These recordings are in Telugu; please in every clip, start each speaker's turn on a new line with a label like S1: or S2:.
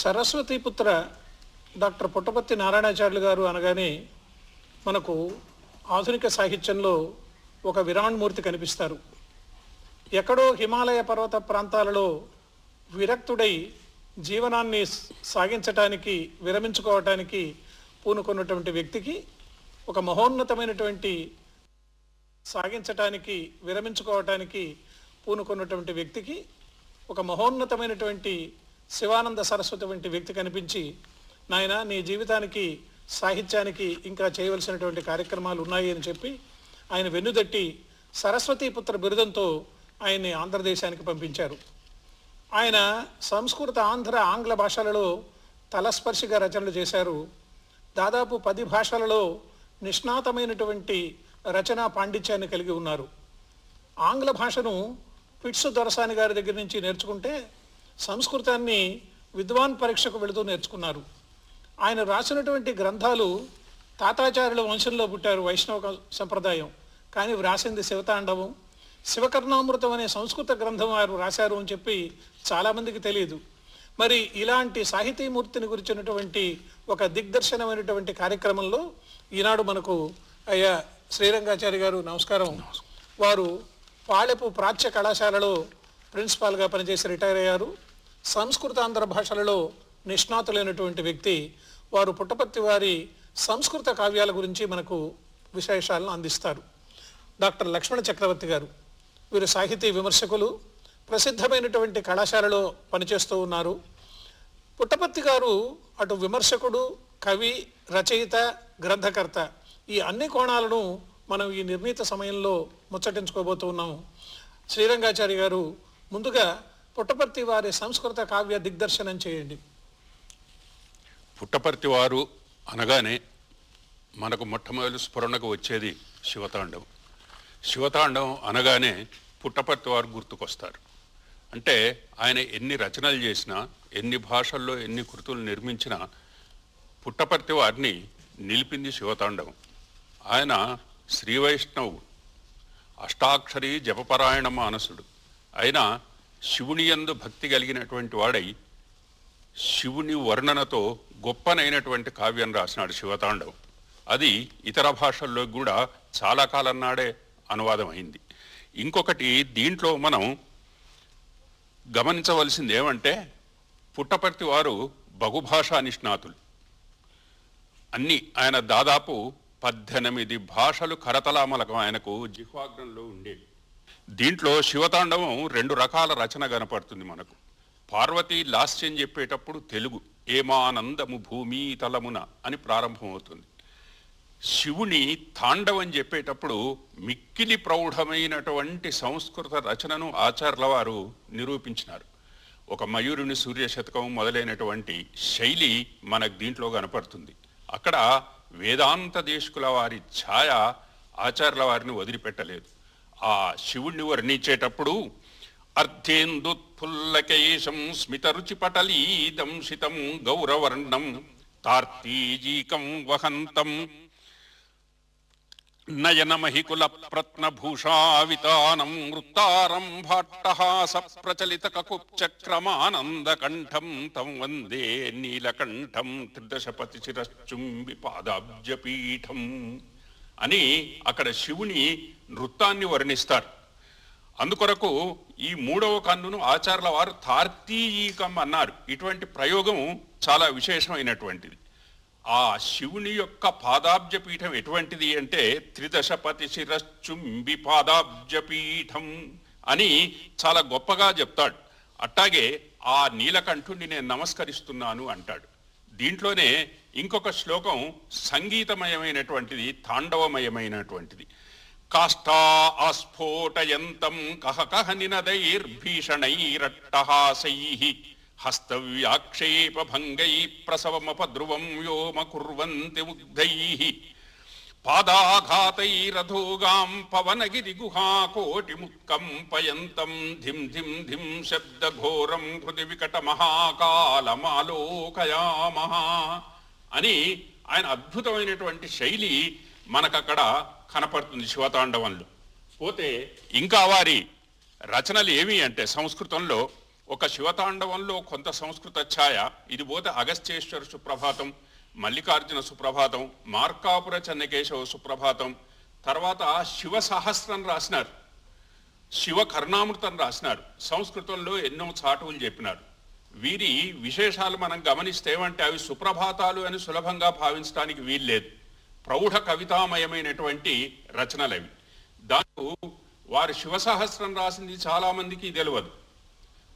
S1: సరస్వతీపుత్ర డాక్టర్ పుట్టపర్తి నారాయణాచార్యులు గారు అనగానే మనకు ఆధునిక సాహిత్యంలో ఒక విరాణ్మూర్తి కనిపిస్తారు. ఎక్కడో హిమాలయ పర్వత ప్రాంతాలలో విరక్తుడై జీవనాన్ని సాగించటానికి విరమించుకోవటానికి పూనుకున్నటువంటి వ్యక్తికి ఒక మహోన్నతమైనటువంటి సాగించటానికి విరమించుకోవటానికి పూనుకున్నటువంటి వ్యక్తికి ఒక మహోన్నతమైనటువంటి శివానంద సరస్వతి వంటి వ్యక్తి కనిపించి నాయన నీ జీవితానికి సాహిత్యానికి ఇంకా చేయవలసినటువంటి కార్యక్రమాలు ఉన్నాయి అని చెప్పి ఆయన వెన్నుదట్టి సరస్వతీపుత్ర బిరుదంతో ఆయన్ని ఆంధ్రదేశానికి పంపించారు. ఆయన సంస్కృత ఆంధ్ర ఆంగ్ల భాషలలో తలస్పర్శిగా రచనలు చేశారు. దాదాపు పది భాషలలో నిష్ణాతమైనటువంటి రచనా పాండిత్యాన్ని కలిగి ఉన్నారు. ఆంగ్ల భాషను పిట్సు దొరసాని గారి దగ్గర నుంచి నేర్చుకుంటే సంస్కృతాన్ని విద్వాన్ పరీక్షకు వెళుతూ నేర్చుకున్నారు. ఆయన రాసినటువంటి గ్రంథాలు తాతాచార్యుల వంశంలో పుట్టారు వైష్ణవ సంప్రదాయం. కానీ వ్రాసింది శివతాండవం. శివకర్ణామృతం అనే సంస్కృత గ్రంథం వారు రాశారు అని చెప్పి చాలామందికి తెలియదు. మరి ఇలాంటి సాహితీమూర్తిని గురించినటువంటి ఒక దిగ్దర్శనమైనటువంటి కార్యక్రమంలో ఈనాడు మనకు అయ్యా శ్రీరంగాచారి గారు నమస్కారం. వారు పాళెపు ప్రాచ్య కళాశాలలో ప్రిన్సిపాల్గా పనిచేసి రిటైర్ అయ్యారు. సంస్కృతాంధ్ర భాషలలో నిష్ణాతులైనటువంటి వ్యక్తి వారు పుట్టపర్తి వారి సంస్కృత కావ్యాల గురించి మనకు విశేషాలను అందిస్తారు. డాక్టర్ లక్ష్మణ చక్రవర్తి గారు వీరు సాహితీ విమర్శకులు ప్రసిద్ధమైనటువంటి కళాశాలలో పనిచేస్తూ ఉన్నారు. పుట్టపర్తి గారు అటు విమర్శకుడు కవి రచయిత గ్రంథకర్త ఈ అన్ని కోణాలను మనం ఈ నిర్ణీత సమయంలో ముచ్చటించుకోబోతున్నాము శ్రీరంగాచారి గారు ముందుగా పుట్టపర్తి వారి సంస్కృత కావ్య దిగ్దర్శనం చేయండి.
S2: పుట్టపర్తి వారు అనగానే మనకు మొట్టమొదటి స్ఫురణకు వచ్చేది శివతాండవం. శివతాండవం అనగానే పుట్టపర్తి వారు గుర్తుకొస్తారు. అంటే ఆయన ఎన్ని రచనలు చేసినా ఎన్ని భాషల్లో ఎన్ని కృతులు నిర్మించినా పుట్టపర్తి వారిని నిలిపింది శివతాండవం. ఆయన శ్రీ వైష్ణవుడు అష్టాక్షరి జపపరాయణ మానసుడు. అయినా శివుని యందు భక్తి కలిగినటువంటి వాడై శివుని వర్ణనతో గొప్పనైనటువంటి కావ్యం రాసినాడు శివతాండవం. అది ఇతర భాషల్లో కూడా చాలా కాలం నాడే అనువాదం అయింది ఇంకొకటి దీంట్లో మనం గమనించవలసింది ఏమంటే పుట్టపర్తి వారు బహుభాషా నిష్ణాతులు. అన్ని ఆయన దాదాపు పద్దెనిమిది భాషలు కరతలామలకం ఆయనకు జిహ్వాగ్రంలో ఉండేవి. దీంట్లో శివతాండవం రెండు రకాల రచన కనపడుతుంది మనకు. పార్వతి లాస్యం చెప్పేటప్పుడు తెలుగు ఏమానందము భూమి తలమున అని ప్రారంభమవుతుంది. శివుని తాండవం చెప్పేటప్పుడు మిక్కిలి ప్రౌఢమైనటువంటి సంస్కృత రచనను ఆచార్యుల వారు నిరూపించినారు. ఒక మయూరుని సూర్య శతకం మొదలైనటువంటి శైలి మనకు దీంట్లో కనపడుతుంది. అక్కడ వేదాంత దేశకుల వారి ఛాయ ఆచార్యుల వారిని వదిలిపెట్టలేదు. ఆ శివుణ్ణి వర్ణించేటప్పుడు అర్థేందుత్ఫుల్లకేశం స్మితరుచిపటలీదంశితం గౌరవర్ణం తార్తీజీకం వహంతం. నయనమహికుల ప్రత్నభూషావితానం వృత్తారం భాట్టహాస ప్రచలిత కకుచక్రమానందకంఠం తం వందే నీలకంఠం త్రిదశపతి శిరశ్చుంబి పాదాబ్జపీఠం అని అక్కడ శివుని నృత్యాన్ని వర్ణిస్తారు. అందుకొరకు ఈ మూడవ కన్నును ఆచార్యుల వారు తార్తీయీకం అన్నారు. ఇటువంటి ప్రయోగం చాలా విశేషమైనటువంటిది. ఆ శివుని యొక్క పాదాబ్జ పీఠం ఎటువంటిది అంటే త్రిదశపతి శిరశ్చుంబి పాదాబ్జ పీఠం అని చాలా గొప్పగా చెప్తాడు. అట్టాగే ఆ నీలకంఠుని నేను నమస్కరిస్తున్నాను అంటాడు. దీంట్లోనే ఇంకొక శ్లోకం సంగీతమయమైనటువంటిది తాండవమయమైనటువంటిది. కాష్టా ఆస్ఫోటయంతం కహ కహ నినదైర్భీషణైరట్టహాసై హస్తవ్యాక్షేప భంగై ప్రసవమపద్రువం వ్యోమ కుర్వంతి ముగ్ధై పాదాఘాతైరధోగాం పవనగిరి గుహాకోటి ముత్కంపయంతం ధిం ధిం ధిం శబ్దఘోరం హృది వికట మహాకాలమాలోకయామహ అని ఆయన అద్భుతమైనటువంటి శైలి మనకక్కడ కనపడుతుంది శివతాండవంలో. పోతే ఇంకా వారి రచనలు ఏమి అంటే సంస్కృతంలో ఒక శివతాండవంలో కొంత సంస్కృత ఛాయ ఇది పోతే అగస్త్యేశ్వర సుప్రభాతం మల్లికార్జున సుప్రభాతం మార్కాపుర చెన్నకేశవ సుప్రభాతం తర్వాత శివ సహస్రం రాసినారు. శివ కర్ణామృతం రాసినారు. సంస్కృతంలో ఎన్నో చాటువులు చెప్పినారు. వీరి విశేషాలు మనం గమనిస్తే ఏమంటే అవి సుప్రభాతాలు అని సులభంగా భావించడానికి వీల్లేదు ప్రౌఢ కవితామయమైనటువంటి రచనలు అవి దాంట్లో వారు శివ సహస్రం రాసింది చాలామందికి తెలియదు.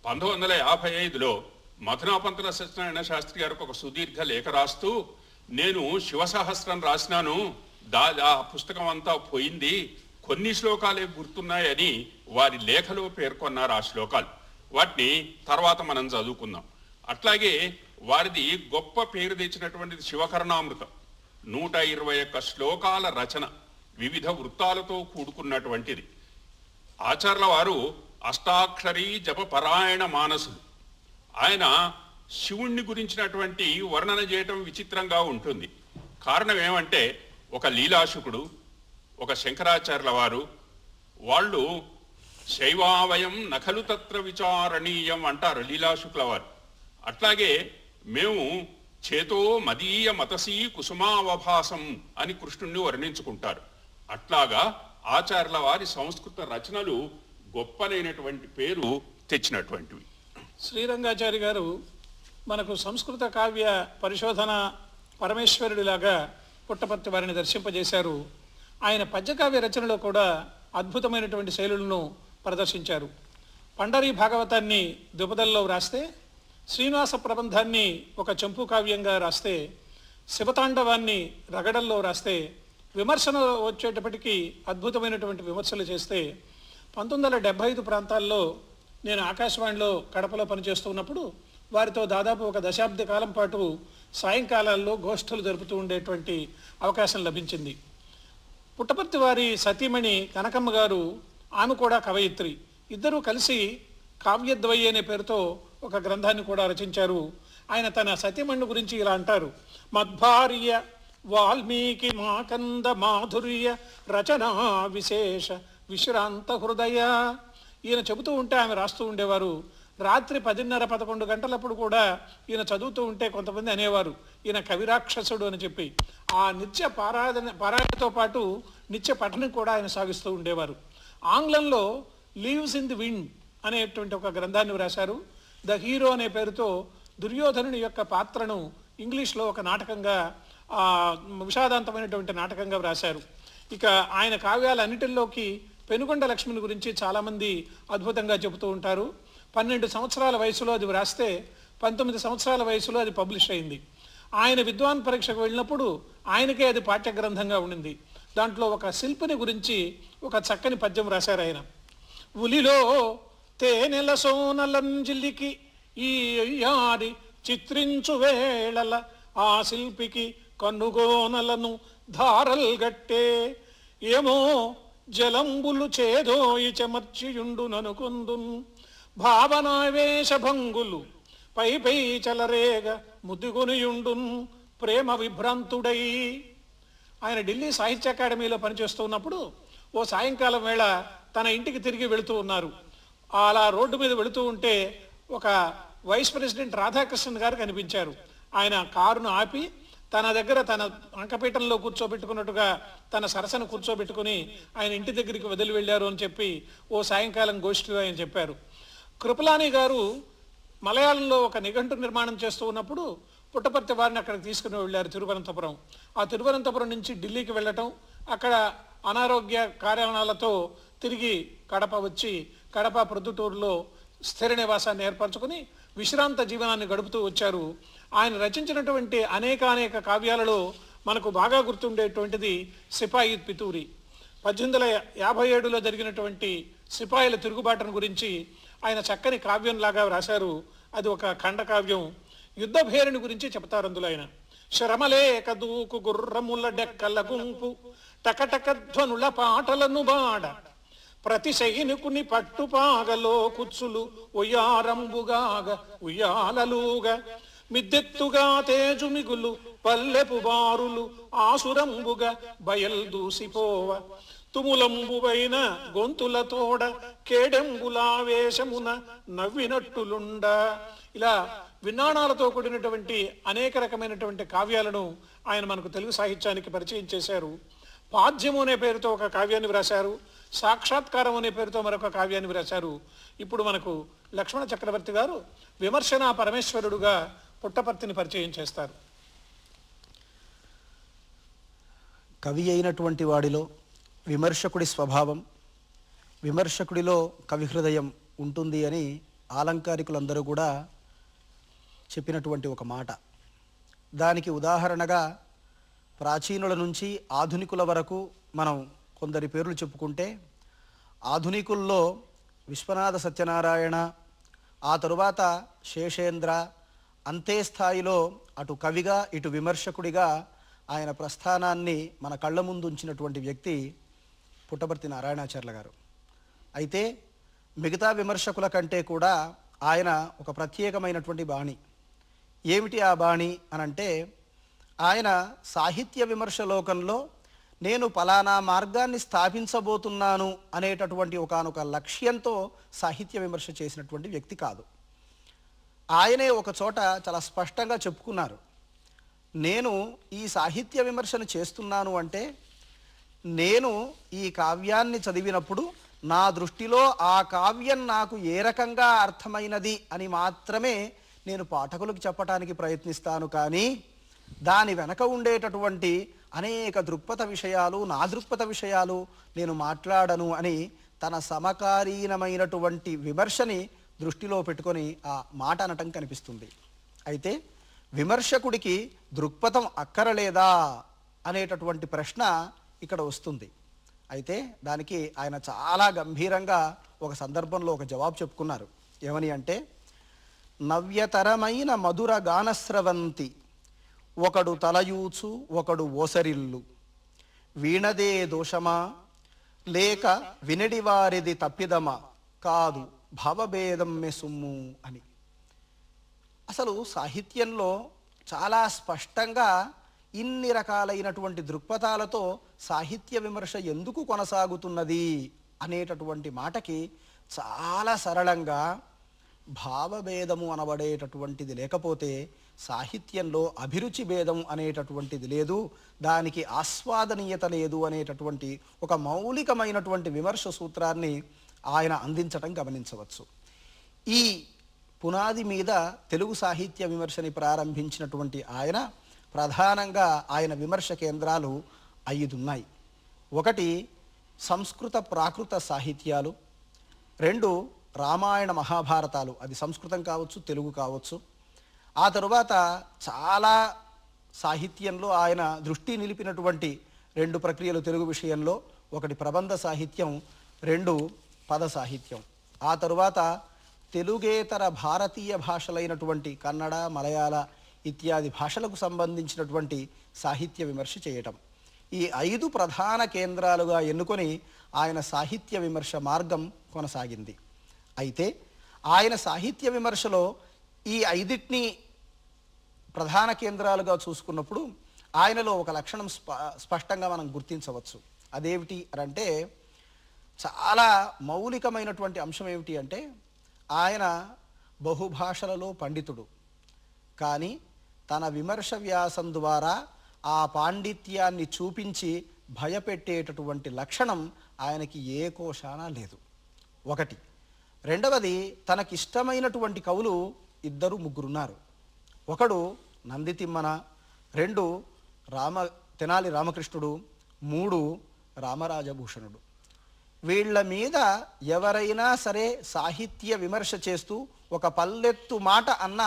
S2: పంతొమ్మిది వందల యాభై ఐదులో మధునాపంతుల సత్యనారాయణ శాస్త్రి గారికి ఒక సుదీర్ఘ లేఖ రాస్తూ నేను శివ సహస్రం రాసినాను దా ఆ పుస్తకం అంతా పోయింది కొన్ని శ్లోకాలే గుర్తున్నాయని వారి లేఖలో పేర్కొన్నారు ఆ శ్లోకాలు. వాటిని తర్వాత మనం చదువుకుందాం. అట్లాగే వారిది గొప్ప పేరు తెచ్చినటువంటిది శివకర్ణామృతం. నూట ఇరవై ఒక్క శ్లోకాల రచన వివిధ వృత్తాలతో కూడుకున్నటువంటిది. ఆచార్ల వారు అష్టాక్షరీ జప పరాయణ మానసులు. ఆయన శివుణ్ణి గురించినటువంటి వర్ణన చేయటం విచిత్రంగా ఉంటుంది. కారణం ఏమంటే ఒక లీలాశుకుడు ఒక శంకరాచార్యుల వారు వాళ్ళు శైవావయం నఖలు తత్ర విచారణీయం అంటారు లీలాశుక్ల వారు అట్లాగే మేము చేతో మదీయ మతసీ కుసుమావభాసం అని కృష్ణుణ్ణి వర్ణించుకుంటారు. అట్లాగా ఆచార్యుల వారి సంస్కృత రచనలు గొప్పనైనటువంటి పేరు తెచ్చినటువంటివి.
S1: శ్రీరంగాచారి గారు మనకు సంస్కృత కావ్య పరిశోధన పరమేశ్వరుడిలాగా పుట్టపర్తి వారిని దర్శింపజేశారు. ఆయన పద్యకావ్య రచనలో కూడా అద్భుతమైనటువంటి శైలులను ప్రదర్శించారు. పండరీ భాగవతాన్ని దుపదల్లో వ్రాస్తే శ్రీనివాస ప్రబంధాన్ని ఒక చంపు కావ్యంగా రాస్తే శివతాండవాన్ని రగడల్లో రాస్తే విమర్శన వచ్చేటప్పటికీ అద్భుతమైనటువంటి విమర్శలు చేస్తే పంతొమ్మిది వందల డెబ్బై ఐదు ప్రాంతాల్లో నేను ఆకాశవాణిలో కడపలో పనిచేస్తూ ఉన్నప్పుడు వారితో దాదాపు ఒక దశాబ్ద కాలం పాటు సాయంకాలాల్లో గోష్ఠులు జరుపుతూ ఉండేటువంటి అవకాశం లభించింది. పుట్టపర్తి వారి సతీమణి కనకమ్మ గారు ఆమె కూడా కవయిత్రి. ఇద్దరూ కలిసి కావ్యద్వయి అనే పేరుతో ఒక గ్రంథాన్ని కూడా రచించారు. ఆయన తన సతీమణి గురించి ఇలా అంటారు. మద్భార్య వాల్మీకి మాకంద మాధుర్య రచనా విశేష విశ్రాంత హృదయ. ఈయన చెబుతూ ఉంటే ఆమె రాస్తూ ఉండేవారు. రాత్రి పదిన్నర పదకొండు గంటలప్పుడు కూడా ఈయన చదువుతూ ఉంటే కొంతమంది అనేవారు. ఈయన కవిరాక్షసుడు అని చెప్పి. ఆ నిత్య పారాధన పారాయణతో పాటు నిత్య పఠనం కూడా ఆయన సాగిస్తూ ఉండేవారు. ఆంగ్లంలో లీవ్స్ ఇన్ ది విండ్ అనేటువంటి ఒక గ్రంథాన్ని వ్రాశారు. ద హీరో అనే పేరుతో దుర్యోధనుని యొక్క పాత్రను ఇంగ్లీష్లో ఒక నాటకంగా విషాదాంతమైనటువంటి నాటకంగా వ్రాశారు. ఇక ఆయన కావ్యాలన్నిటిల్లోకి పెనుగొండ లక్ష్మిని గురించి చాలామంది అద్భుతంగా చెబుతూ ఉంటారు. పన్నెండు సంవత్సరాల వయసులో అది వ్రాస్తే పంతొమ్మిది సంవత్సరాల వయసులో అది పబ్లిష్ అయింది. ఆయన విద్వాన్ పరీక్షకు వెళ్ళినప్పుడు ఆయనకే అది పాఠ్య గ్రంథంగా ఉండింది. దాంట్లో ఒక శిల్పిని గురించి ఒక చక్కని పద్యం రాశారు ఆయన. ఉలిలో తేనెల సోనలంజిలికి ఈ అయ్యాడి చిత్రించు వేళల ఆ శిల్పికి కనుగోనలను ధారల్ గట్టే. ఏమో జలంబులు చేదోయి చెమర్చియుండు భావనావేశభంగులు పై పై చలరేగ ముద్దుగునియుండున్ ప్రేమ విభ్రాంతుడై. ఆయన ఢిల్లీ సాహిత్య అకాడమీలో పనిచేస్తున్నప్పుడు ఓ సాయంకాలం వేళ తన ఇంటికి తిరిగి వెళుతూ ఉన్నారు. అలా రోడ్డు మీద వెళుతూ ఉంటే ఒక వైస్ ప్రెసిడెంట్ రాధాకృష్ణన్ గారు కనిపించారు. ఆయన కారును ఆపి తన దగ్గర తన అంకపీఠంలో కూర్చోబెట్టుకున్నట్టుగా తన సరసను కూర్చోబెట్టుకుని ఆయన ఇంటి దగ్గరికి వదిలి వెళ్ళారు అని చెప్పి ఓ సాయంకాలం గోష్ఠిలో ఆయన చెప్పారు. కృపలాని గారు మలయాళంలో ఒక నిఘంటు నిర్మాణం చేస్తూ ఉన్నప్పుడు పుట్టపర్తి వారిని అక్కడికి తీసుకుని వెళ్ళారు తిరువనంతపురం. ఆ తిరువనంతపురం నుంచి ఢిల్లీకి వెళ్ళటం అక్కడ అనారోగ్య కార్యాలయాలతో తిరిగి కడప వచ్చి కడప ప్రొద్దుటూరులో స్థిర నివాసాన్ని ఏర్పరచుకుని విశ్రాంత జీవనాన్ని గడుపుతూ వచ్చారు. ఆయన రచించినటువంటి అనేక అనేక కావ్యాలలో మనకు బాగా గుర్తుండేటువంటిది సిపాయి పితూరి. పద్దెనిమిది వందల యాభై ఏడులో జరిగినటువంటి సిపాయిల తిరుగుబాటును గురించి ఆయన చక్కని కావ్యంలాగా రాశారు అది ఒక ఖండకావ్యం యుద్ధ భేరుని గురించి చెప్తారు అందులో ఆయన. శ్రమలేక దూకు గుర్రముల డెక్కల గుంపు టకటక ధ్వనుల పాటలను బాడ. ప్రతి సైనికుని పట్టుపాగలో కుచ్చులు ఉయ్యారంబుగాగ ఉయ్యాలలుగా. మిద్దెత్తుగా తేజుమిగులు పల్లెపు బారులు ఆసురంబుగా బయల్ దూసిపోవ. తుములంబువైన గొంతులతోడ కేడెంబులావేశమున నవ్వినట్టులుండ. ఇలా విన్నాణాలతో కూడినటువంటి అనేక రకమైనటువంటి కావ్యాలను ఆయన మనకు తెలుగు సాహిత్యానికి పరిచయం చేశారు. పాద్యము అనే పేరుతో ఒక కావ్యాన్ని వ్రాశారు. సాక్షాత్కారం అనే పేరుతో మరొక కావ్యాన్ని రాశారు ఇప్పుడు మనకు లక్ష్మణ చక్రవర్తి గారు విమర్శన పరమేశ్వరుడుగా పుట్టపర్తిని పరిచయం చేస్తారు.
S3: కవి అయినటువంటి వాడిలో విమర్శకుడి స్వభావం విమర్శకుడిలో కవి హృదయం ఉంటుంది అని ఆలంకారికులందరూ కూడా చెప్పినటువంటి ఒక మాట. దానికి ఉదాహరణగా ప్రాచీనుల నుంచి ఆధునికుల వరకు మనం కొందరి పేర్లు చెప్పుకుంటే ఆధునికుల్లో విశ్వనాథ సత్యనారాయణ ఆ తరువాత శేషేంద్ర అంతే స్థాయిలో అటు కవిగా ఇటు విమర్శకుడిగా ఆయన ప్రస్థానాన్ని మన కళ్ళ ముందు ఉంచినటువంటి వ్యక్తి పుట్టపర్తి నారాయణాచార్యుల గారు. అయితే మిగతా విమర్శకుల కంటే కూడా ఆయన ఒక ప్రత్యేకమైనటువంటి బాణి. ఏమిటి ఆ బాణి అనంటే ఆయన సాహిత్య విమర్శ లోకంలో నేను పలానా మార్గాన్ని స్థాపించబోతున్నాను అనేటటువంటి ఒకానొక లక్ష్యంతో సాహిత్య విమర్శ చేసినటువంటి వ్యక్తి కాదు. ఆయనే ఒక చోట చాలా స్పష్టంగా చెప్పుకున్నారు. నేను ఈ సాహిత్య విమర్శను చేస్తున్నాను అంటే నేను ఈ కావ్యాన్ని చదివినప్పుడు నా దృష్టిలో ఆ కావ్యం నాకు ఏ రకంగా అర్థమైనది అని మాత్రమే నేను పాఠకులకు చెప్పటానికి ప్రయత్నిస్తాను కానీ దాని వెనక ఉండేటటువంటి అనేక దృక్పథ విషయాలు నా దృక్పథ విషయాలు నేను మాట్లాడను అని తన సమకాలీనమైనటువంటి విమర్శని దృష్టిలో పెట్టుకొని ఆ మాట అనటం కనిపిస్తుంది. అయితే విమర్శకుడికి దృక్పథం అక్కరలేదా అనేటటువంటి ప్రశ్న ఇక్కడ వస్తుంది. అయితే దానికి ఆయన చాలా గంభీరంగా ఒక సందర్భంలో ఒక జవాబు చెప్పుకున్నారు. ఏమని అంటే నవ్యతరమైన మధుర గానస్రవంతి ఒకడు తలయూచు ఒకడు ఓసరిల్లు. వీణదే దోషమా? లేక వినడివారిది తప్పిదమా? కాదు భావభేదం మే సుమ్ము అని. అసలు సాహిత్యంలో చాలా స్పష్టంగా ఇన్ని రకాలైనటువంటి దృక్పథాలతో సాహిత్య విమర్శ ఎందుకు కొనసాగుతున్నది అనేటటువంటి మాటకి చాలా సరళంగా భావభేదము అనబడేటటువంటిది లేకపోతే సాహిత్యంలో అభిరుచి భేదం అనేటటువంటిది లేదు దానికి ఆస్వాదనీయత లేదు అనేటటువంటి ఒక మౌలికమైనటువంటి విమర్శ సూత్రాన్ని ఆయన అందించటం గమనించవచ్చు. ఈ పునాది మీద తెలుగు సాహిత్య విమర్శని ప్రారంభించినటువంటి ఆయన ప్రధానంగా ఆయన విమర్శ కేంద్రాలు ఐదున్నాయి. ఒకటి సంస్కృత ప్రాకృత సాహిత్యాలు. రెండు రామాయణ మహాభారతాలు. అది సంస్కృతం కావచ్చు తెలుగు కావచ్చు. ఆ తరువాత చాలా సాహిత్యంలో ఆయన దృష్టి నిలిపినటువంటి రెండు ప్రక్రియలు తెలుగు విషయంలో. ఒకటి ప్రబంధ సాహిత్యం రెండు పద సాహిత్యం. ఆ తరువాత తెలుగేతర భారతీయ భాషలైనటువంటి కన్నడ మలయాళ ఇత్యాది భాషలకు సంబంధించినటువంటి సాహిత్య విమర్శ చేయటం. ఈ ఐదు ప్రధాన కేంద్రాలుగా ఎన్నుకొని ఆయన సాహిత్య విమర్శ మార్గం కొనసాగింది. అయితే ఆయన సాహిత్య విమర్శలో ఈ ఐదిటిని ప్రధాన కేంద్రాలుగా చూసుకున్నప్పుడు ఆయనలో ఒక లక్షణం స్ప స్పష్టంగా మనం గుర్తించవచ్చు. అదేమిటి అంటే చాలా మౌలికమైనటువంటి అంశం ఏమిటి అంటే ఆయన బహుభాషలలో పండితుడు. కానీ తన విమర్శ వ్యాసం ద్వారా ఆ పాండిత్యాన్ని చూపించి భయపెట్టేటటువంటి లక్షణం ఆయనకి ఏ కోశాన లేదు. ఒకటి. రెండవది తనకిష్టమైనటువంటి కవులు ఇద్దరు ముగ్గురున్నారు. ఒకడు నందితిమ్మన రెండు రామ తెనాలి రామకృష్ణుడు మూడు రామరాజభూషణుడు. వీళ్ళ మీద ఎవరైనా సరే సాహిత్య విమర్శ చేస్తూ ఒక పల్లెత్తు మాట అన్న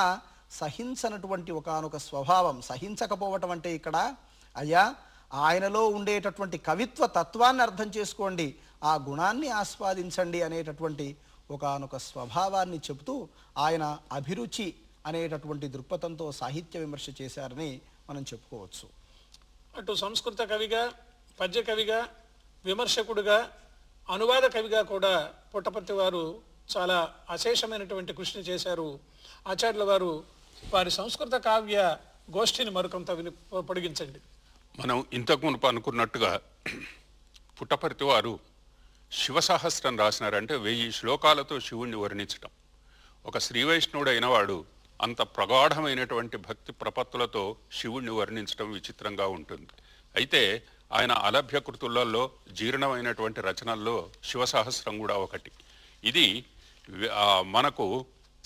S3: సహించనటువంటి ఒకానొక స్వభావం సహించకపోవటం అంటే ఇక్కడ అయ్యా ఆయనలో ఉండేటటువంటి కవిత్వ తత్వాన్ని అర్థం చేసుకోండి ఆ గుణాన్ని ఆస్వాదించండి అనేటటువంటి ఒకానొక స్వభావాన్ని చెబుతూ ఆయన అభిరుచి అనేటటువంటి దృక్పథంతో సాహిత్య విమర్శ చేశారని మనం చెప్పుకోవచ్చు.
S1: అటు సంస్కృత కవిగా పద్య కవిగా విమర్శకుడుగా అనువాద కవిగా కూడా పుట్టపర్తి వారు చాలా అశేషమైనటువంటి కృషిని చేశారు. ఆచార్యుల వారు వారి సంస్కృత కావ్య గోష్ఠిని మరొకంత విని పొడిగించండి.
S2: మనం ఇంతకు మునుపు అనుకున్నట్టుగా పుట్టపర్తి వారు శివసహస్రం రాసినారంటే వెయ్యి శ్లోకాలతో శివుణ్ణి వర్ణించటం. ఒక శ్రీ వైష్ణవుడు అయిన వాడు అంత ప్రగాఢమైనటువంటి భక్తి ప్రపత్తులతో శివుణ్ణి వర్ణించడం విచిత్రంగా ఉంటుంది. అయితే ఆయన అలభ్య కృతులలో జీర్ణమైనటువంటి రచనల్లో శివసహస్రం కూడా ఒకటి. ఇది మనకు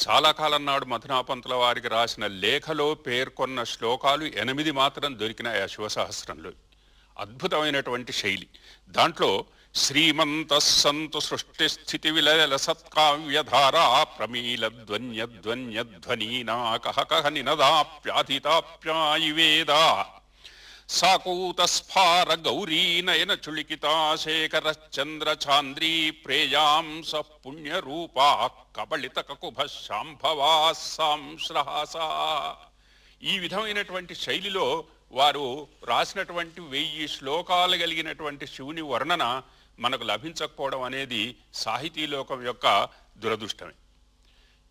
S2: చాలా కాలం నాడు మధునాపంతుల వారికి రాసిన లేఖలో పేర్కొన్న శ్లోకాలు ఎనిమిది మాత్రం దొరికినాయి ఆ శివసహస్రంలో. అద్భుతమైనటువంటి శైలి. దాంట్లో శ్రీమంత సంతు సృష్టి స్థితి విలయ సత్కావ్యధారా ప్రమీల ధ్వన్య ధ్వన్య ధ్వనీనా కహ కహ నినదాప్యాధితాప్యాయి వేద సాకూత స్ఫార గౌరీ నయన చుళికితా శేఖర చంద్ర చాంద్రీ ప్రేయాంస పుణ్యరూపా కబళిత కకుభ శాంభవా సాంశ్రహాసా ఈ విధమైనటువంటి శైలిలో వారు రాసినటువంటి వెయ్యి శ్లోకాలు కలిగినటువంటి శివుని వర్ణన మనకు లభించకపోవడం అనేది సాహితీ లోకం యొక్క దురదృష్టమే.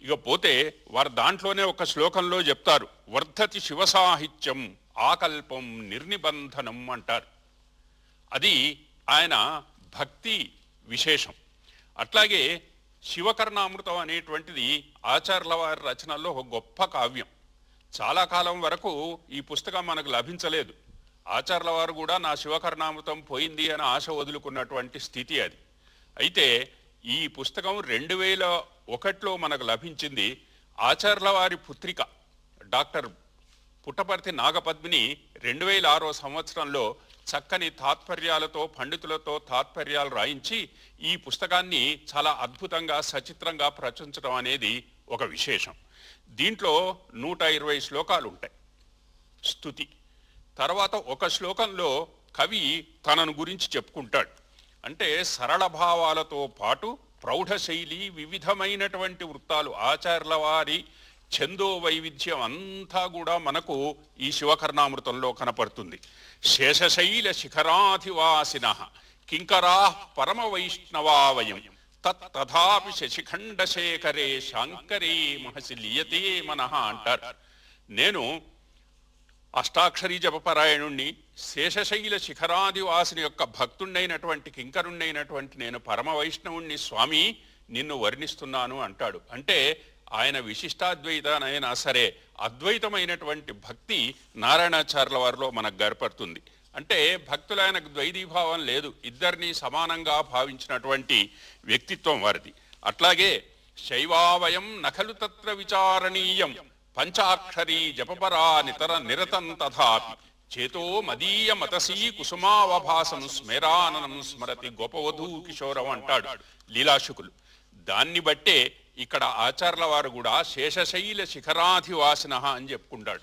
S2: ఇక పోతే వారు దాంట్లోనే ఒక శ్లోకంలో చెప్తారు వర్ధతి శివ సాహిత్యం ఆకల్పం నిర్నిబంధనం అంటారు. అది ఆయన భక్తి విశేషం. అట్లాగే శివకర్ణామృతం అనేటువంటిది ఆచార్యుల వారి రచనల్లో ఒక గొప్ప కావ్యం. చాలా కాలం వరకు ఈ పుస్తకం మనకు లభించలేదు. ఆచార్ల వారు కూడా నా శివకర్ణామృతం పోయింది అని ఆశ వదులుకున్నటువంటి స్థితి అది. అయితే ఈ పుస్తకం రెండు వేల ఒకటిలో మనకు లభించింది ఆచార్ల వారి పుత్రిక డాక్టర్ పుట్టపర్తి నాగపద్మిని రెండు వేల ఆరో సంవత్సరంలో చక్కని తాత్పర్యాలతో పండితులతో తాత్పర్యాలు రాయించి ఈ పుస్తకాన్ని చాలా అద్భుతంగా సచిత్రంగా ప్రచురించడం అనేది ఒక విశేషం. దీంట్లో నూట ఇరవై శ్లోకాలు ఉంటాయి స్థుతి తర్వాత ఒక శ్లోకంలో కవి తనను గురించి చెప్పుకుంటాడు. అంటే సరళ భావాలతో పాటు ప్రౌఢశైలి వివిధమైనటువంటి వృత్తాలు ఆచార్యుల వారి ఛందో వైవిధ్యం అంతా కూడా మనకు ఈ శివకర్ణామృతంలో కనపడుతుంది. శేషశైల శిఖరాధివాసిన కింకరా పరమ వైష్ణవావయం తత్ తథాపి శశిఖండ శేఖరే శాంకరే మహసి లియతే మన అంటారు. నేను అష్టాక్షరీ జపపరాయణుణ్ణి శేషశైల శిఖరాదివాసుని యొక్క భక్తుణ్ణైనటువంటి కింకరుణ్ణైనటువంటి నేను పరమ వైష్ణవుణ్ణి స్వామి నిన్ను వర్ణిస్తున్నాను అంటాడు. అంటే ఆయన విశిష్టాద్వైతానైనా సరే అద్వైతమైనటువంటి భక్తి నారాయణాచార్యుల వారిలో మనకు గర్పడుతుంది అంటే భక్తులు ఆయనకు ద్వైతీభావం లేదు. ఇద్దరిని సమానంగా భావించినటువంటి వ్యక్తిత్వం వారిది. అట్లాగే శైవావయం నఖలు తత్ర విచారణీయం. పంచాక్షరీ జపపరా నితర నిరతం తథాపి. చేతో మదీయ మతసీ కుసుమావభాసం స్మరాననం స్మరతి గోపవధూ కిశోరం అంటాడు లీలాశుకులు. దాన్ని బట్టే ఇక్కడ ఆచార్యుల వారు కూడా శేషశైల శిఖరాధివాసిన అని చెప్పుకుంటాడు.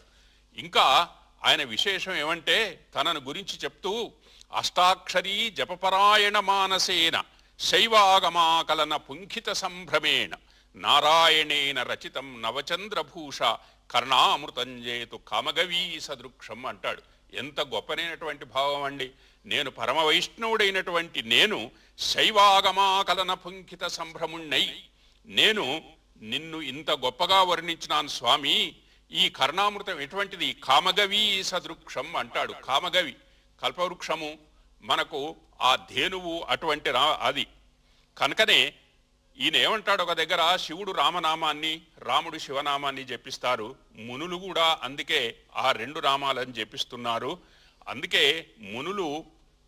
S2: ఇంకా ఆయన విశేషం ఏమంటే తనను గురించి చెప్తూ అష్టాక్షరీ జపపరాయణ మానసేన శైవాగమాకలన పుంఖిత సంభ్రమేణ. నారాయణేన రచితం నవచంద్రభూష కర్ణామృతం చేతు కామగవీ సదృక్షం అంటాడు. ఎంత గొప్పనైనటువంటి భావం అండి. నేను పరమ వైష్ణవుడైనటువంటి నేను శైవాగమాకలన పుంకిత సంభ్రముణ్ణై. నేను నిన్ను ఇంత గొప్పగా వర్ణించినాను స్వామి. ఈ కర్ణామృతం ఎటువంటిది? కామగవి సదృక్షం అంటాడు. కామగవి కల్పవృక్షము. మనకు ఆ ధేనువు అటువంటి రా అది. కనుకనే ఈయన ఏమంటాడు ఒక దగ్గర శివుడు రామనామాన్ని రాముడు శివనామాన్ని జపిస్తారు. మునులు కూడా అందుకే ఆ రెండు నామాలని జపిస్తున్నారు. అందుకే మునులు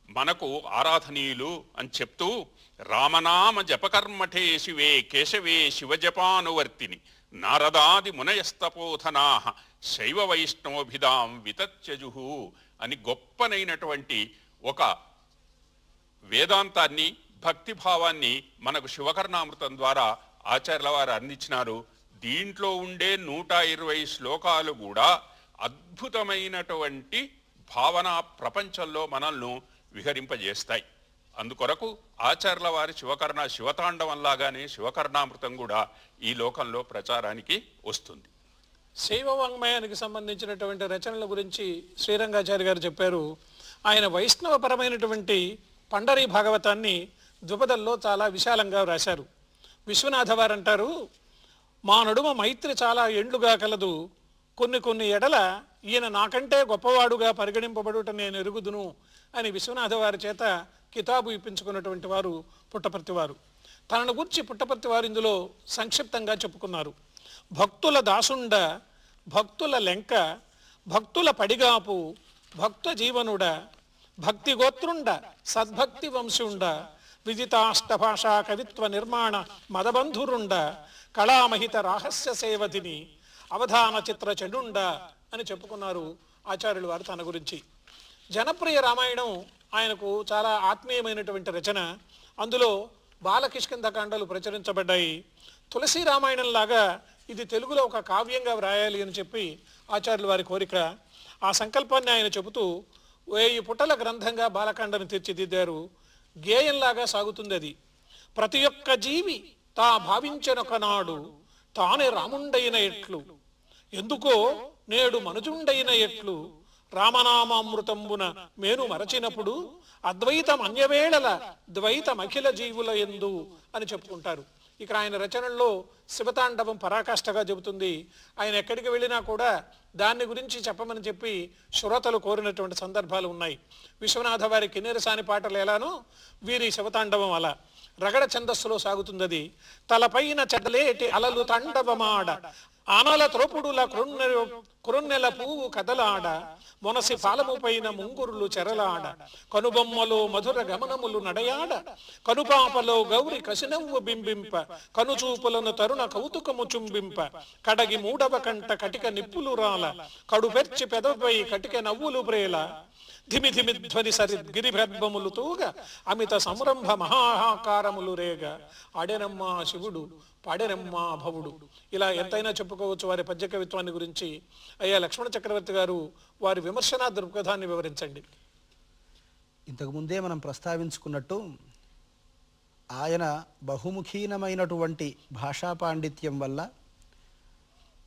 S2: మనకు ఆరాధనీయులు అని చెప్తూ రామనామ జపకర్మఠే శివే కేశవే శివజపానువర్తిని నారదాది మునయస్తపోధనా శైవ వైష్ణవభిధాం వితత్యజుహు అని గొప్పనైనటువంటి ఒక వేదాంతాన్ని భక్తిభావాన్ని మనకు శివకర్ణామృతం ద్వారా ఆచార్యుల వారు అందించినారు. దీంట్లో ఉండే నూట ఇరవై శ్లోకాలు కూడా అద్భుతమైనటువంటి భావన ప్రపంచంలో మనల్ని విహరింపజేస్తాయి. అందుకొరకు ఆచార్యుల వారి శివకర్ణ శివతాండవంలాగానే శివకర్ణామృతం కూడా ఈ లోకంలో ప్రచారానికి వస్తుంది.
S1: శైవ వాంగ్మయానికి సంబంధించినటువంటి రచనల గురించి శ్రీరంగాచారి గారు చెప్పారు. ఆయన వైష్ణవపరమైనటువంటి పండరీ భాగవతాన్ని ద్విపదల్లో చాలా విశాలంగా వ్రాశారు విశ్వనాథ వారు అంటారు మా నడుమ మైత్రి చాలా ఎండ్లుగా కలదు. కొన్ని కొన్ని ఎడల ఈయన నాకంటే గొప్పవాడుగా పరిగణింపబడుట నేను ఎరుగుదును అని విశ్వనాథ వారి చేత కితాబు ఇప్పించుకున్నటువంటి వారు పుట్టపర్తి వారు తనను గురించి పుట్టపర్తి వారు ఇందులో సంక్షిప్తంగా చెప్పుకున్నారు. భక్తుల దాసుండ భక్తుల లెంక భక్తుల పడిగాపు భక్త జీవనుడ భక్తి గోత్రుండ సద్భక్తి వంశుండ విదితాష్టభాషా కవిత్వ నిర్మాణ మదబంధురుండ కళామహిత రహస్య సేవధిని అవధాన చిత్ర చెడుండ అని చెప్పుకున్నారు ఆచార్యులు వారు తన గురించి. జనప్రియ రామాయణం ఆయనకు చాలా ఆత్మీయమైనటువంటి రచన. అందులో బాలకిష్కింధకాండలు ప్రచురించబడ్డాయి. తులసి రామాయణం లాగా ఇది తెలుగులో ఒక కావ్యంగా వ్రాయాలి అని చెప్పి ఆచార్యుల వారి కోరిక. ఆ సంకల్పాన్ని ఆయన చెబుతూ వేయి పుటల గ్రంథంగా బాలకాండను తీర్చిదిద్దారు. గేయంలాగా సాగుతుంది అది ప్రతి ఒక్క జీవి తా భావించనొకనాడు తానే రాముండైన ఎట్లు ఎందుకో నేడు మనుజుండైన ఎట్లు రామనామామృతంబున మేను మరచినప్పుడు అద్వైతం అన్యవేళల ద్వైతమఖిల జీవుల ఎందు అని చెప్పుకుంటారు. ఇక్కడ ఆయన రచనల్లో శివతాండవం పరాకాష్ఠగా చెబుతుంది. ఆయన ఎక్కడికి వెళ్ళినా కూడా దాన్ని గురించి చెప్పమని చెప్పి శ్రోతలు కోరినటువంటి సందర్భాలు ఉన్నాయి. విశ్వనాథ వారి కిన్నెరసాని పాటలు ఎలానో వీరి శివతాండవం అలా. రగడ ఛందస్సులో సాగుతున్నది తలపైన చెదలేటి అలలు తండవమాడ. ఆనల త్రోపుడుల కృన్నె కృన్నెల పువ్వు కదలాడ మొనసి పాలము పైన ముంగురులు చెరలాడ కనుబొమ్మలో మధుర గమనములు నడయాడ కనుపాపలో గౌరి కసినవ్వు బింబింప కనుచూపులను తరుణ కౌతుకము చుంబింప కడగి మూడవ కంట కటిక నిప్పులు రాల కడుపెర్చి పెదపై కటిక నవ్వులు ప్రేల. ధిమి ధిమి ధ్వని సరి గిరిభ్రద్భములు తూగ అమిత సంరంభ మహాహాకారములు రేగ. అడెనమ్మా శివుడు పాడెనమ్మా భవుడు. ఇలా ఎంతైనా చెప్పుకోవచ్చు వారి పద్య కవిత్వాన్ని గురించి. అయ్యా లక్ష్మణ చక్రవర్తి గారు వారి విమర్శనా దృక్పథాన్ని వివరించండి.
S3: ఇంతకుముందే మనం ప్రస్తావించుకున్నట్టు ఆయన బహుముఖీనమైనటువంటి భాషా పాండిత్యం వల్ల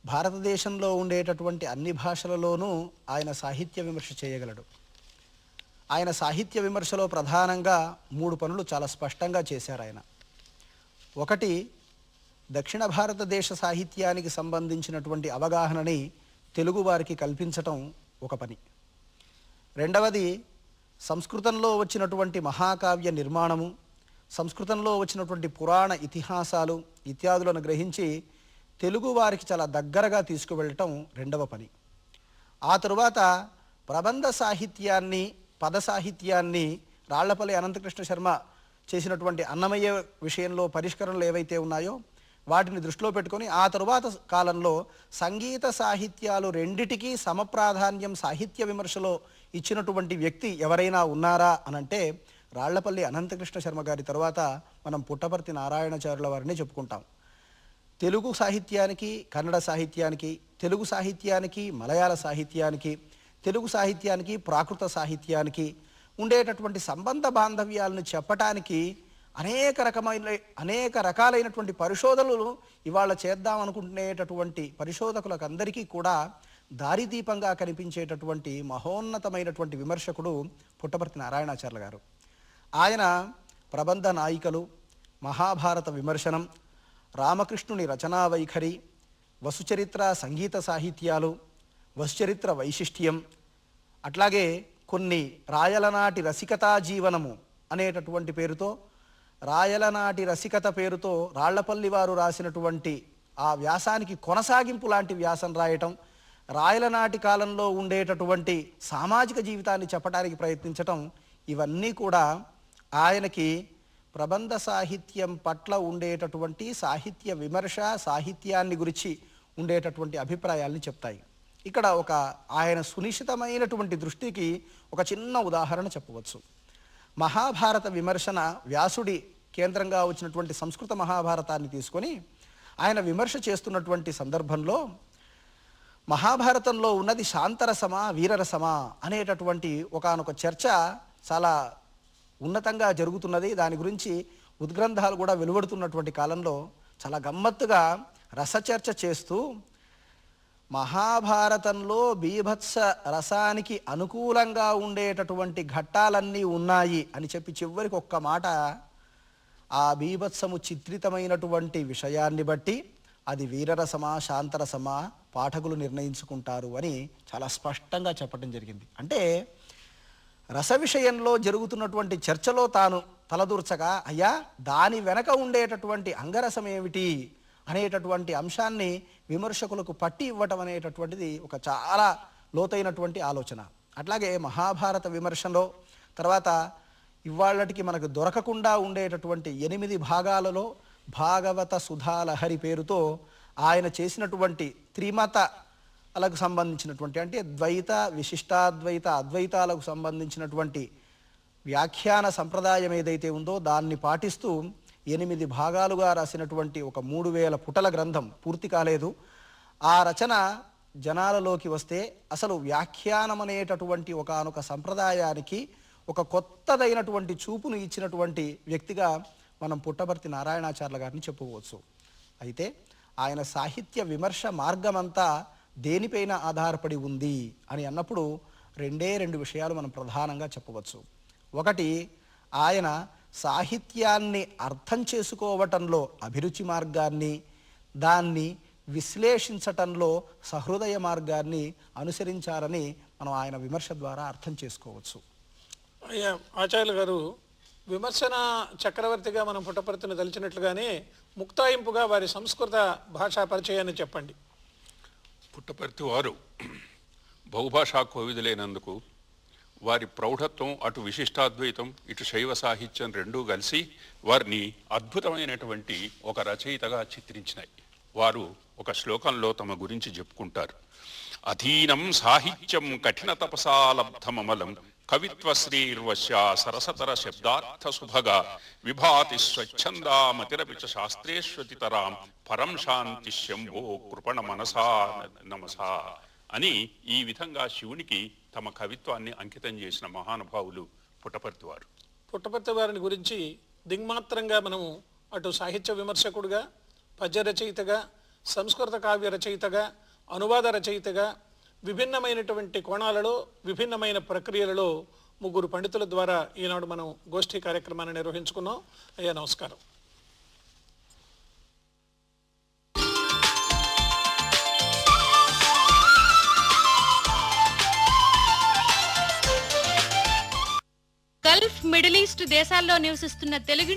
S3: భారతదేశంలో ఉండేటటువంటి అన్ని భాషలలోనూ ఆయన సాహిత్య విమర్శ చేయగలడు. ఆయన సాహిత్య విమర్శలో ప్రధానంగా మూడు పనులు చాలా స్పష్టంగా చేశారు ఆయన. ఒకటి దక్షిణ భారతదేశ సాహిత్యానికి సంబంధించినటువంటి అవగాహనని తెలుగు వారికి కల్పించటం ఒక పని. రెండవది సంస్కృతంలో వచ్చినటువంటి మహాకావ్య నిర్మాణము సంస్కృతంలో వచ్చినటువంటి పురాణ ఇతిహాసాలు ఇత్యాదులను గ్రహించి తెలుగు వారికి చాలా దగ్గరగా తీసుకువెళ్ళటం రెండవ పని. ఆ తరువాత ప్రబంధ సాహిత్యాన్ని పద సాహిత్యాన్ని రాళ్ళపల్లి అనంతకృష్ణ శర్మ చేసినటువంటి అన్నమయ్య విషయంలో పరిష్కరణలు ఏవైతే ఉన్నాయో వాటిని దృష్టిలో పెట్టుకొని ఆ తరువాత కాలంలో సంగీత సాహిత్యాలు రెండిటికీ సమప్రాధాన్యం సాహిత్య విమర్శలో ఇచ్చినటువంటి వ్యక్తి ఎవరైనా ఉన్నారా అనంటే రాళ్ళపల్లి అనంతకృష్ణ శర్మ గారి తర్వాత మనం పుట్టపర్తి నారాయణచారుల వారిని చెప్పుకుంటాం. తెలుగు సాహిత్యానికి కన్నడ సాహిత్యానికి తెలుగు సాహిత్యానికి మలయాళ సాహిత్యానికి తెలుగు సాహిత్యానికి ప్రాకృత సాహిత్యానికి ఉండేటటువంటి సంబంధ బాంధవ్యాలను చెప్పటానికి అనేక రకమైన అనేక రకాలైనటువంటి పరిశోధనలు ఇవాళ చేద్దాం అనుకునేటటువంటి పరిశోధకులకు అందరికీ కూడా దారిదీపంగా కనిపించేటటువంటి మహోన్నతమైనటువంటి విమర్శకుడు పుట్టపర్తి నారాయణాచార్య గారు. ఆయన ప్రబంధ నాయికలు మహాభారత విమర్శనం రామకృష్ణుని రచనా వైఖరి వసుచరిత్ర సంగీత సాహిత్యాలు వసుచరిత్ర వైశిష్ట్యం అట్లాగే కొన్ని రాయలనాటి రసికతా జీవనము అనేటటువంటి పేరుతో రాయలనాటి రసికత పేరుతో రాళ్ళపల్లి వారు రాసినటువంటి ఆ వ్యాసానికి కొనసాగింపు లాంటి వ్యాసం రాయటం రాయలనాటి కాలంలో ఉండేటటువంటి సామాజిక జీవితాన్ని చెప్పడానికి ప్రయత్నించటం ఇవన్నీ కూడా ఆయనకి ప్రబంధ సాహిత్యం పట్ల ఉండేటటువంటి సాహిత్య విమర్శ సాహిత్యాన్ని గురించి ఉండేటటువంటి అభిప్రాయాల్ని చెప్తాయి. ఇక్కడ ఒక ఆయన సునిశ్చితమైనటువంటి దృష్టికి ఒక చిన్న ఉదాహరణ చెప్పవచ్చు. మహాభారత విమర్శన వ్యాసుడి కేంద్రంగా వచ్చినటువంటి సంస్కృత మహాభారతాన్ని తీసుకొని ఆయన విమర్శ చేస్తున్నటువంటి సందర్భంలో మహాభారతంలో ఉన్నది శాంతరసమా వీరరసమా అనేటటువంటి ఒకానొక చర్చ చాలా ఉన్నతంగా జరుగుతున్నది. దాని గురించి ఉద్గ్రంథాలు కూడా వెలువడుతున్నటువంటి కాలంలో చాలా గమ్మత్తుగా రసచర్చ చేస్తూ మహాభారతంలో బీభత్స రసానికి అనుకూలంగా ఉండేటటువంటి ఘట్టాలన్నీ ఉన్నాయి అని చెప్పి చివరికి ఒక్క మాట ఆ బీభత్సము చిత్రితమైనటువంటి విషయాన్ని బట్టి అది వీరరసమా శాంతరసమా పాఠకులు నిర్ణయించుకుంటారు అని చాలా స్పష్టంగా చెప్పడం జరిగింది. అంటే రస విషయంలో జరుగుతున్నటువంటి చర్చలో తాను తలదూర్చగా అయ్యా దాని వెనక ఉండేటటువంటి అంగరసం ఏమిటి? అనేటటువంటి అంశాన్ని విమర్శకులకు పట్టి ఇవ్వటం అనేటటువంటిది ఒక చాలా లోతైనటువంటి ఆలోచన. అట్లాగే మహాభారత విమర్శలో తర్వాత ఇవాళటికి మనకు దొరకకుండా ఉండేటటువంటి ఎనిమిది భాగాలలో భాగవత సుధాలహరి పేరుతో ఆయన చేసినటువంటి త్రిమతలకు సంబంధించినటువంటి అంటే ద్వైత విశిష్టాద్వైత అద్వైతాలకు సంబంధించినటువంటి వ్యాఖ్యాన సంప్రదాయం ఏదైతే ఉందో దాన్ని పాటిస్తూ ఎనిమిది భాగాలుగా రాసినటువంటి ఒక మూడు వేల పుటల గ్రంథం పూర్తి కాలేదు. ఆ రచన జనాలలోకి వస్తే అసలు వ్యాఖ్యానం అనేటటువంటి ఒకనొక సంప్రదాయానికి ఒక కొత్తదైనటువంటి చూపును ఇచ్చినటువంటి వ్యక్తిగా మనం పుట్టపర్తి నారాయణాచార్య గారిని చెప్పుకోవచ్చు. అయితే ఆయన సాహిత్య విమర్శ మార్గమంతా దేనిపైన ఆధారపడి ఉంది అని అన్నప్పుడు రెండే రెండు విషయాలు మనం ప్రధానంగా చెప్పవచ్చు. ఒకటి ఆయన సాహిత్యాన్ని అర్థం చేసుకోవటంలో అభిరుచి మార్గాన్ని దాన్ని విశ్లేషించటంలో సహృదయ మార్గాన్ని అనుసరించారని మనం ఆయన విమర్శ ద్వారా అర్థం చేసుకోవచ్చు.
S1: ఆచార్యులు గారు విమర్శన చక్రవర్తిగా మనం పుట్టపర్తిని తలిచినట్లుగానే ముక్తాయింపుగా వారి సంస్కృత భాషా పరిచయాన్ని చెప్పండి.
S2: పుట్టపర్తి వారు బహుభాషా కోవిదులైనందుకు వారి ప్రౌఢత్వం అటు విశిష్టాద్వైతం ఇటు శైవ సాహిత్యం రెండూ కలిసి వారిని అద్భుతమైనటువంటి ఒక రచయితగా చిత్రించినాయి. వారు ఒక శ్లోకంలో తమ గురించి చెప్పుకుంటారు. అధీనం సాహిత్యం కఠిన తపసాలబ్ధమలం కవిత్వ శ్రీర్వశ్య సరసతర శబ్దార్థ సుభగా విభాతి స్వచ్ఛందామతిరపి చ శాస్త్రేష్వతితరాం పరం శాంతి శంభో కృపణ మనసా నమసా అని ఈ విధంగా శివునికి తమ కవిత్వాన్ని అంకితం చేసిన మహానుభావులు పుట్టపర్తి వారు
S1: పుట్టపర్తి వారిని గురించి దిగ్మాత్రంగా మనము అటు సాహిత్య విమర్శకుడుగా పద్య రచయితగా సంస్కృత కావ్య రచయితగా అనువాద రచయితగా విభిన్నమైనటువంటి కోణాలలో విభిన్నమైన ప్రక్రియలలో ముగ్గురు పండితుల ద్వారా ఈనాడు మనం గోష్ఠీ కార్యక్రమాన్ని నిర్వహించుకున్నాం. అయ్యా నమస్కారం.
S4: గల్ఫ్ మిడిల్ ఈస్ట్ దేశాల్లో నివసిస్తున్న తెలుగు